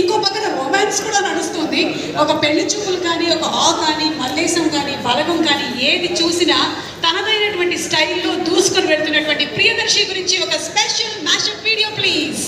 ఇంకో పక్కన రొమాన్స్ కూడా నడుస్తుంది. ఒక పెళ్ళి చూపులు కానీ ఒక ఆ కానీ మల్లేశం కానీ బలగం కానీ ఏది చూసినా తనదైనటువంటి స్టైల్లో దూసుకొని వెళ్తున్నటువంటి ప్రియదర్శి గురించి ఒక special mashup video please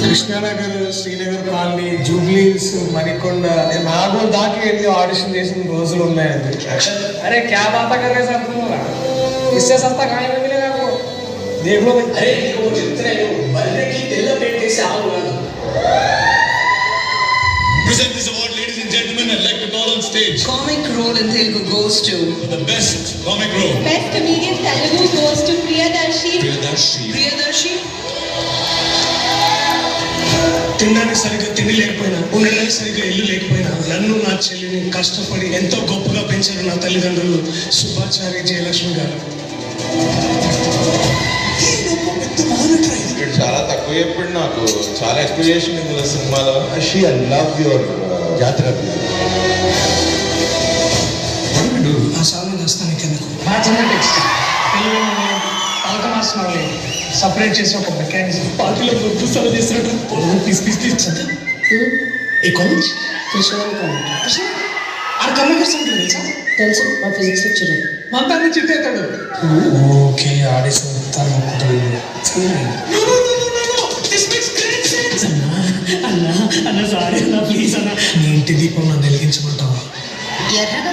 Krishnanagar Srinagar colony జూబ్లీస్ మణికొండ నేను నాగోల్ దాకా వెళ్ళి ఆడిషన్ చేసిన రోజులు ఉన్నాయండి. अरे क्या बात कर रहे सर तुम इससे सस्ता खाने में मिलेगा आपको देख लो भाई अरे वो जितने बल्ले की दिल पेटे से आऊँगा Present this award, ladies and gentlemen. I'd like to call on stage. Comic role in Telugu goes to the best comic role. Best comedian Telugu goes to Priyadarshi. Priyadarshi. Priyadarshi. తినడానికి సరిగ్గా తిండి లేకపోయినా ఉండడానికి సరిగ్గా ఇల్లు లేకపోయినా నన్ను నా చెల్లిని కష్టపడి ఎంతో గొప్పగా పెంచారు నా తల్లిదండ్రులు సుభాచారి జయలక్ష్మి గారు. చాలా తక్కువ చెప్పాడు నాకు. చాలా ఎక్స్పెక్టేషన్ ఇందులో సినిమాలో. I love your uh, Yatra. ఆ మా చిన్న టెక్స్ట్ తెలుగు పలక మాస్టర్ సపరేట్ చేసి ఒక మెకానిజం పార్టీలో గుర్తు సర్వ్ చేసినట్టు. పీస్ పీస్ పీస్ ఏ కాలేజ్ కృష్ణవాణి కామెంట్ కృష్ణ? ఆడ కమ్యూనికేషన్ ఉంటుంది తెలుసా? తెలుసు మా ఫిజిక్స్ నుంచి ఓకే ఆడేసి తను అన్నా అన్న సారీ అన్న ప్లీజ్ అన్న. నీ ఇంటి దీపం నన్ను వెలిగించమంటావా? ఎర్రగా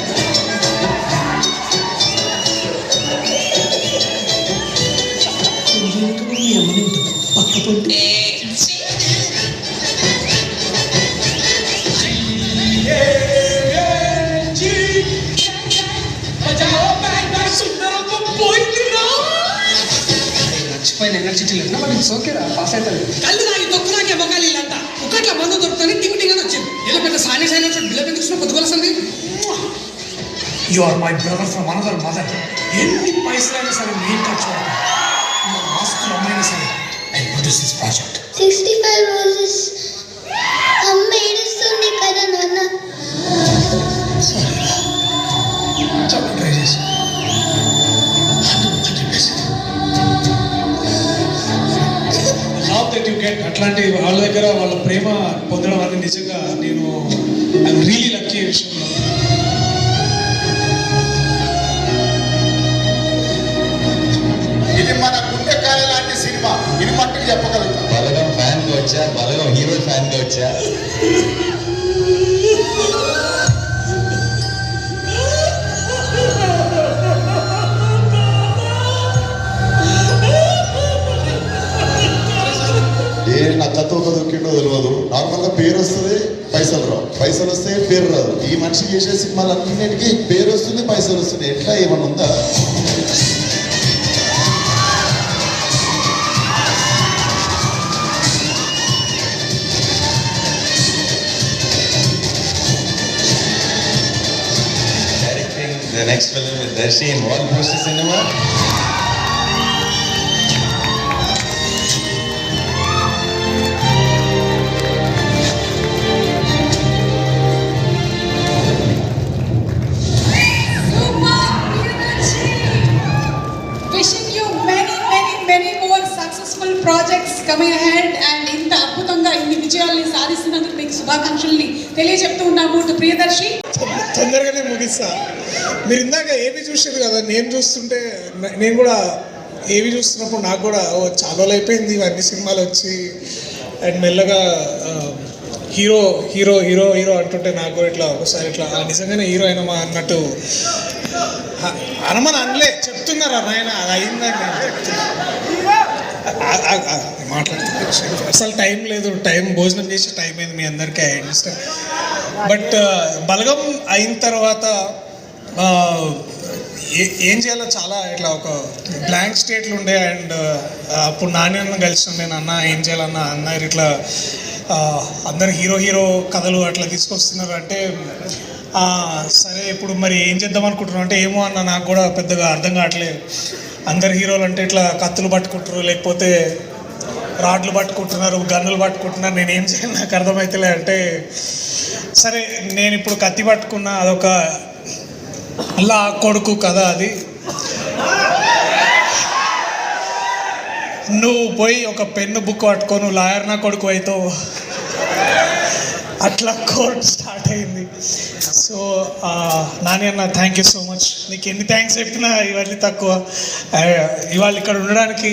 లేదు బట్ ఇట్స్ ఓకే రా పాస్ అవుతుంది కళ్ళు నాకు దొక్కు నాకే మొగాలి ఇల్లంతా ఒకట్ల మందు దొరుకుతుంది టింగ్ టింగ్ అని వచ్చింది. ఇలా పెద్ద సాని సాని బిల్ల ఎందుకు చూసిన పొద్దుగొలసింది you are my brother from another mother ఎన్ని పైసలైనా సరే నేను ఖర్చు పెడతా. నా ఆస్తులు అమ్మైనా సరే. I produce this project sixty five roses అట్లాంటి వాళ్ళ దగ్గర వాళ్ళ ప్రేమ పొందడం అనేది నిజంగా నేను ఐ రియలీ లక్కీ విషయంలో. ఇది మన గుండెకాయ లాంటి సినిమా. ఇది మట్టుకు చెప్పగలుగుతాం. బలగం ఫ్యాన్గా వచ్చా? బలగం హీరో ఫ్యాన్గా వచ్చా? నక్కతో తెలియదు నార్మల్గా పేరు వస్తుంది పైసలు రావు. పైసలు వస్తే పేరు రాదు. ఈ మనిషి చేసే సినిమాలన్నిటికీ పేరు వస్తుంది పైసలు వస్తుంది. ఎట్లా ఏమన్నా ఉందా? The next next film Darshi Darshi in wall cinema. Projects coming ahead and ఇంత అద్భుతంగా ఇన్ని విజయాల్ని సాధిస్తున్నందుకు మీకు శుభాకాంక్షల్ని తెలియజెప్తూ ఉన్నాము ప్రియదర్శి. తొందరగానే ముగిస్తా. మీరు ఇందాక ఏవి చూసేది కదా నేను చూస్తుంటే నేను కూడా ఏవి చూస్తున్నప్పుడు నాకు కూడా ఓ చాలా అయిపోయింది ఇవన్నీ సినిమాలు వచ్చి. అండ్ మెల్లగా హీరో హీరో హీరో హీరో అంటుంటే నాకు కూడా ఇట్లా ఒకసారి ఇట్లా నిజంగానే హీరో అయినమా? అన్నట్టు. అనమని అనలే చెప్తున్నారు నాయన అది అయిందని నేను చెప్తున్నాను మాట్లాడుతున్నా అసలు టైం లేదు టైం భోజనం చేసే టైం అయింది మీ అందరికీ ఐ అండర్స్టాండ్ బట్ బలగం అయిన తర్వాత ఏ- ఏం చేయాలో చాలా ఇట్లా ఒక బ్లాంక్ స్టేట్లు ఉండే అండ్ అప్పుడు నాని అన్న కలిసి నేను అన్న ఏం చేయాలన్న అన్న ఇట్లా అందరు హీరో హీరో కథలు అట్లా తీసుకొస్తున్నారు అంటే సరే ఇప్పుడు మరి ఏం చేద్దాం అనుకుంటున్నాం అంటే ఏమో అన్న నాకు కూడా పెద్దగా అర్థం కావట్లేదు. అందరు హీరోలు అంటే ఇట్లా కత్తులు పట్టుకుంటారు లేకపోతే రాడ్లు పట్టుకుంటున్నారు గన్నులు పట్టుకుంటున్నారు. నేను ఏం చేయాలి నాకు అర్థమవుతలే అంటే సరే నేను ఇప్పుడు కత్తి పట్టుకున్నా అదొక అలా కొడుకు కదా అది. నువ్వు పోయి ఒక పెన్ను బుక్ పట్టుకోను నువ్వు లాయర్ నా కొడుకు అవుతావు అట్లా కోర్ట్ స్టార్ట్ అయింది. సో uh, నాని అన్న థ్యాంక్ యూ సో మచ్ నీకు ఎన్ని థ్యాంక్స్ చెప్పినా ఇవన్నీ తక్కువ. Uh, ఇవాళ ఇక్కడ ఉండడానికి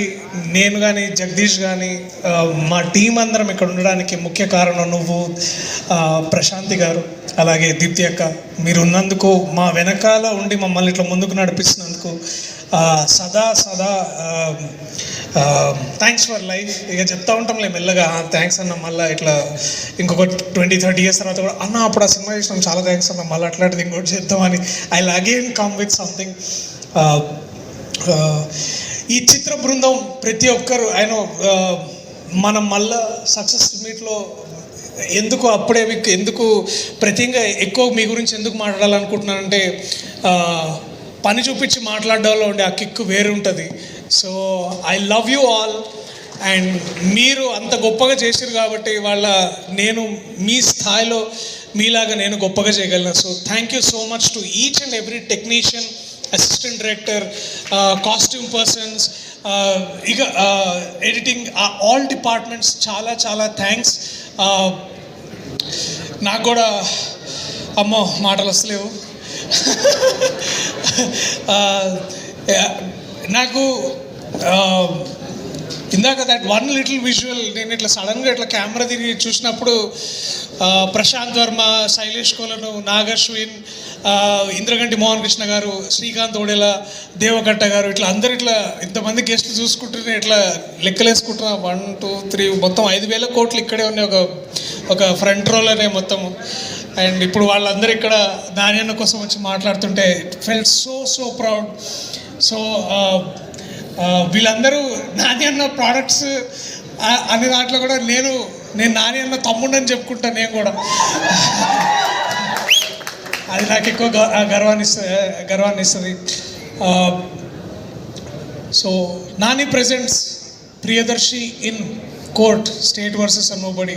నేను కానీ జగదీష్ కానీ uh, మా టీం అందరం ఇక్కడ ఉండడానికి ముఖ్య కారణం నువ్వు ప్రశాంతి గారు అలాగే దీప్తి అక్క. మీరు ఉన్నందుకు మా వెనకాల ఉండి మమ్మల్ని ఇట్లా ముందుకు నడిపిస్తున్నందుకు సదా సదా థ్యాంక్స్ ఫర్ లైఫ్ ఇక చెప్తా ఉంటాంలే మెల్లగా థ్యాంక్స్ అన్న మళ్ళీ ఇట్లా ఇంకొక ట్వంటీ థర్టీ ఇయర్స్ తర్వాత కూడా అన్న అప్పుడు ఆ సినిమా చేసినాం చాలా థ్యాంక్స్ అన్న మళ్ళీ అట్లాంటిది ఇంకోటి చేద్దామని I again come with something ఈ చిత్ర బృందం ప్రతి ఒక్కరు ఆయన uh, మనం మళ్ళా సక్సెస్ మీట్లో ఎందుకు అప్పుడే మీకు ఎందుకు ప్రతిగా ఎక్కువ మీ గురించి ఎందుకు మాట్లాడాలనుకుంటున్నానంటే uh, పని చూపించి మాట్లాడడంలో ఉండే ఆ కిక్కు వేరు ఉంటుంది so I love you all and మీరు అంత గొప్పగా చేశారు కాబట్టి వాళ్ళ నేను మీ స్థాయిలో మీలాగా నేను గొప్పగా చేయగలను. So thank you so much to each and every technician assistant director costume persons ఇక ఎడిటింగ్ ఆల్ డిపార్ట్మెంట్స్ చాలా చాలా థ్యాంక్స్ uh, నాకు కూడా అమ్మో మాటలు వస్తలేవు Uh, నాకు um, ఇందాక దట్ వన్ లిటిల్ విజువల్ నేను ఇట్లా సడన్గా ఇట్లా కెమెరా తిరిగి చూసినప్పుడు uh, ప్రశాంత్ వర్మ శైలేష్ కోలను నాగశ్విన్ uh, ఇంద్రగంటి మోహన్ కృష్ణ గారు శ్రీకాంత్ ఓడేల దేవకట్ట గారు ఇట్లా అందరు ఇట్లా ఇంతమంది గెస్ట్లు చూసుకుంటూనే ఇట్లా లెక్కలేసుకుంటున్నా. వన్ టూ త్రీ మొత్తం ఐదు వేల కోట్లు ఇక్కడే ఉన్నాయి ఒక ఒక ఫ్రంట్ అనే మొత్తము. అండ్ ఇప్పుడు వాళ్ళందరూ ఇక్కడ నాణ్యన్న కోసం వచ్చి మాట్లాడుతుంటే felt so so proud so వీళ్ళందరూ నాని అన్న ప్రోడక్ట్స్ అనే దాంట్లో కూడా నేను నేను నాని అన్న తమ్ముడని చెప్పుకుంటా నేను కూడా. అది నాకు ఎక్కువ గర్వాన్ని ఇస్తుంది గర్వాన్ని ఇస్తుంది. So uh, Nani presents Priyadarshi in court state versus nobody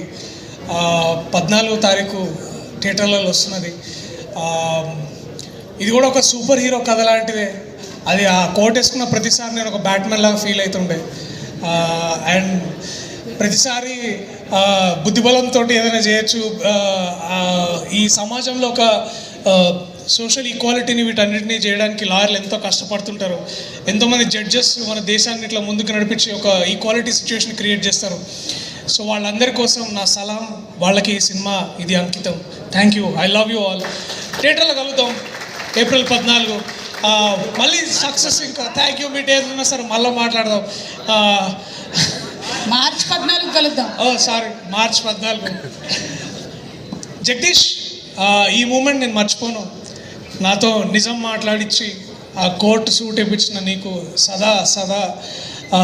పద్నాలుగో తారీఖు థియేటర్లలో వస్తున్నది. ఇది కూడా ఒక సూపర్ హీరో కథ లాంటిదే. అది ఆ కోట్ వేసుకున్న ప్రతిసారి నేను ఒక బ్యాట్మెన్ లాగా ఫీల్ అవుతుండే అండ్ ప్రతిసారి బుద్ధిబలంతో ఏదైనా చేయొచ్చు. ఈ సమాజంలో ఒక సోషల్ ఈక్వాలిటీని వీటన్నిటిని చేయడానికి లాయర్లు ఎంతో కష్టపడుతుంటారు. ఎంతోమంది జడ్జెస్ మన దేశాన్ని ఇట్లా ముందుకు నడిపించి ఒక ఈక్వాలిటీ సిచ్యువేషన్ క్రియేట్ చేస్తారు. సో వాళ్ళందరి కోసం నా సలాం వాళ్ళకి ఈ సినిమా ఇది అంకితం. Thank you I love you all థియేటర్లో కలుగుతాం ఏప్రిల్ పద్నాలుగు. మళ్ళీ సక్సెస్ ఇంకా. థ్యాంక్ యూ మీ డేస్ ఉన్నా సరే మళ్ళీ మాట్లాడదాం. మార్చ్ పద్నాలుగు కలుద్దాం. ఓ సారీ మార్చ్ పద్నాలుగు. జగదీష్ ఈ మూమెంట్ నేను మర్చిపోను. నాతో నిజం మాట్లాడించి ఆ కోర్టు సూట్ ఇప్పించిన నీకు సదా సదా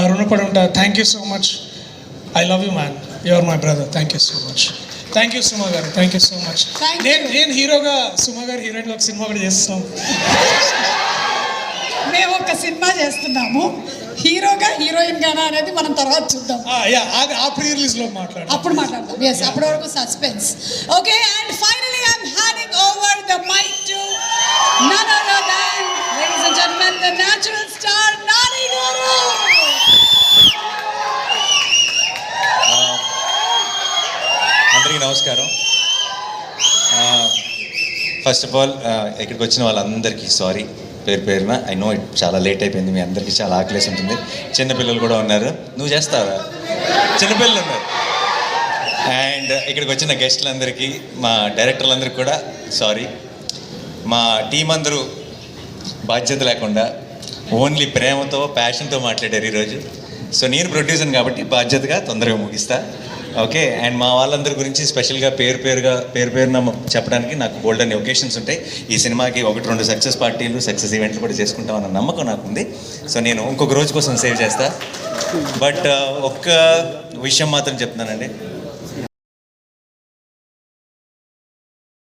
రుణపడి ఉంటా. Thank you so much I love you man your my brother thank you so much thank you Suma garu thank you so much నేను నేను హీరోగా సుమా గారు హీరోయిన్గా ఒక సినిమా కూడా చేస్తున్నాం మేము ఒక సినిమా చేస్తున్నాము. హీరోగా హీరోయిన్ గానా అనేది మనం తర్వాత చూద్దాం. యా అది ఆ ప్రీ రిలీజ్లో మాట్లాడు అప్పుడు మాట్లాడదాం. ఎస్ అప్పటి వరకు suspense okay and finally I'm handing over the mic to none other than ladies and gentlemen the natural నమస్కారం. ఫస్ట్ ఆఫ్ ఆల్ ఇక్కడికి వచ్చిన వాళ్ళందరికీ సారీ పేరు పేరున. ఐ నో ఇట్ చాలా లేట్ అయిపోయింది మీ అందరికీ చాలా ఆకలేసి ఉంటుంది. చిన్నపిల్లలు కూడా ఉన్నారు. నువ్వు చేస్తావా? చిన్నపిల్లలు ఉన్నారు. అండ్ ఇక్కడికి వచ్చిన గెస్టులందరికీ మా డైరెక్టర్లందరికీ కూడా సారీ మా టీం అందరూ బాధ్యత లేకుండా ఓన్లీ ప్రేమతో ప్యాషన్తో మాట్లాడారు ఈరోజు. సో నేను ప్రొడ్యూసర్ కాబట్టి బాధ్యతగా తొందరగా ముగిస్తా. ఓకే అండ్ మా వాళ్ళందరి గురించి స్పెషల్గా పేరు పేరుగా పేరు పేరున చెప్పడానికి నాకు గోల్డ్ అనే ఒకేషన్స్ ఉంటాయి. ఈ సినిమాకి ఒకటి రెండు సక్సెస్ పార్టీలు సక్సెస్ ఈవెంట్లు కూడా చేసుకుంటామన్న నమ్మకం నాకు ఉంది సో నేను ఇంకొక రోజు కోసం సేవ్ చేస్తా. బట్ ఒక్క విషయం మాత్రం చెప్తున్నానండి.